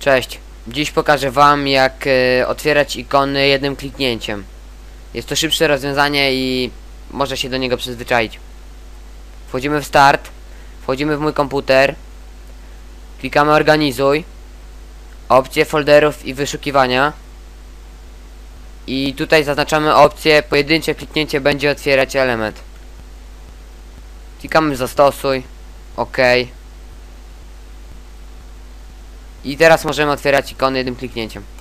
Cześć. Dziś pokażę wam jak e, otwierać ikony jednym kliknięciem. Jest to szybsze rozwiązanie i może się do niego przyzwyczaić. Wchodzimy w start, wchodzimy w mój komputer, klikamy organizuj, opcje folderów i wyszukiwania i tutaj zaznaczamy opcję pojedyncze kliknięcie będzie otwierać element. Klikamy zastosuj, OK. I teraz możemy otwierać ikony jednym kliknięciem.